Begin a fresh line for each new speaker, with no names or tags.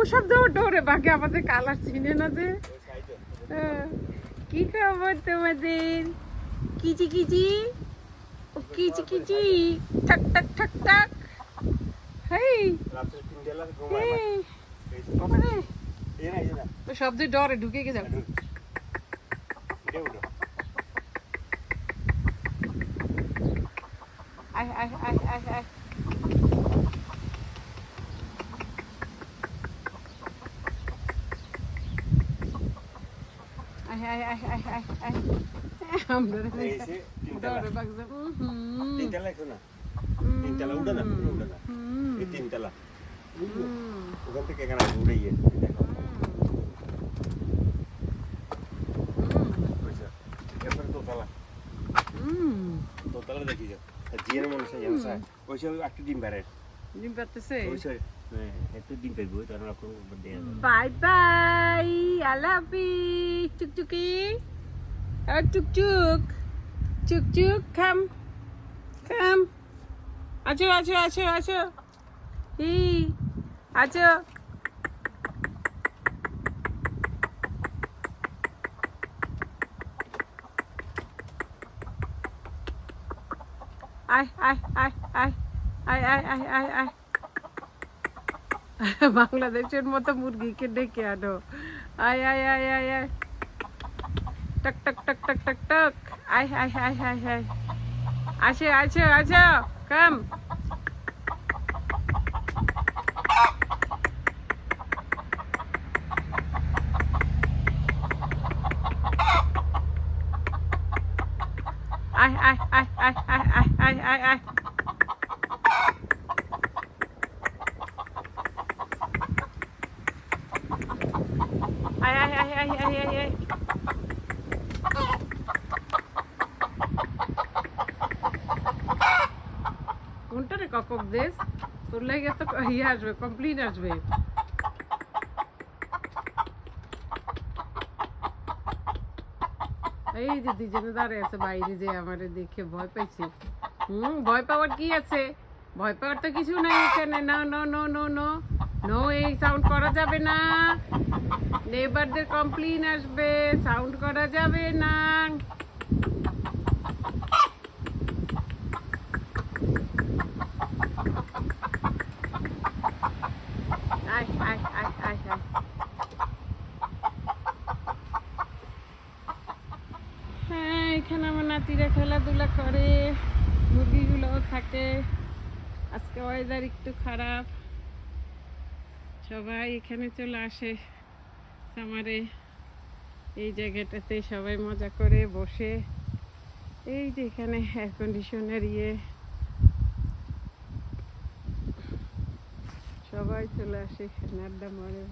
ওসব দৌড় দৌড়ে বাকি আমাদের কালার চিনে না যে। হ্যাঁ। কি খবর তোমাদের? কিচি কিচি? ও, কিচি কিচি। ঠাক ঠাক ঠাক ঠাক। হেই। তো শব্দে ডরে, ঢুকে গেছে। আয় আয় আয় আয় আয়।
না পুরো উঠে না এই তিনতলা ওখান থেকে এখানে উঠে গিয়ে দেখো বুঝছো এরপরে দোতলা দোতলা দেখি যাও জিয়ের মানুষ যেন চায় ওই সব একটা ডিম বেড়ে
ডিম পারতেছে
ওই সব Tudding kay Buto, ano ako bandera. Bye bye!
I love you! Chuk chuki! Oh, chuk chuk! Chuk chuk, come! Come! Acho, acho, acho, acho! Hi! À, acho! Ai, ai, ai, ai, ai, ai, ai, ai, ai. বাংলাদেশের মতো মুরগিকে ডেকে আনো আয় আয় আয় আয় আয় টক টক টক টক টক টক আয় আয় আয় আয় আয় আসে আসে আসো come I, I, I, I, I, I, I, I. ay, ay, ay, ay. কোনটা রে কক দেশ তোর লাগে তো ইয়ে আসবে কমপ্লেন আসবে এই দিদি যেন দাঁড়িয়ে আছে বাইরে যে আমারে দেখে ভয় পাইছে হুম ভয় পাওয়ার কি আছে ভয় পাওয়ার তো কিছু নাই এখানে না no no no no no এই সাউন্ড করা যাবে না। নেবারদের কমপ্লেন আসবে সাউন্ড করা যাবে না। হ্যাঁ এখানে আমার নাতিরা খেলাধুলা করে, মুরগিগুলোও থাকে আজকে ওয়েদার একটু খারাপ। সবাই এখানে চলে আসে সামারে। এই জায়গাটাতে সবাই মজা করে বসে। এই যে এখানে এয়ার কন্ডিশনের ইয়ে। সবাই চলে আসে এখানে আড্ডা মারে।